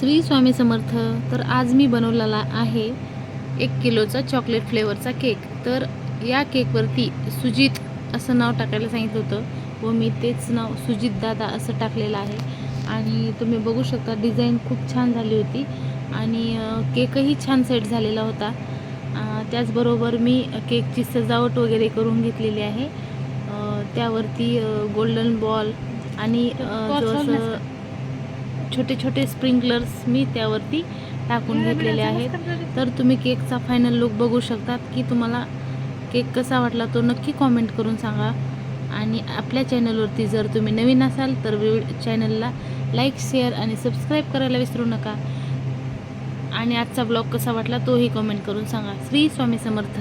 श्री स्वामी समर्थ तर आज मी बनवलेला आहे एक किलोचा चॉकलेट फ्लेवरचा केक तर या केकवरती सुजित असं नाव टाकायला सांगितलं होतं व मी तेच नाव सुजित दादा असं टाकलेलं आहे. आणि तुम्ही बघू शकता डिझाईन खूप छान झाली होती आणि केकही छान सेट झालेला होता. त्याचबरोबर मी केकची सजावट वगैरे करून घेतलेली आहे. त्यावरती गोल्डन बॉल आणि जो असं छोटे छोटे स्प्रिंकलर्स मी त्यावरती टाकून घेतलेले आहेत. तर तुम्ही केकचा फायनल लुक बघू शकतात की तुम्हाला केक कसा वाटला तो नक्की कॉमेंट करून सांगा. आणि आपल्या चॅनलवरती जर तुम्ही नवीन असाल तर चॅनलला लाईक शेअर आणि सबस्क्राईब करायला विसरू नका. आणि आजचा ब्लॉग कसा वाटला तोही कमेंट करून सांगा. श्री स्वामी समर्थ.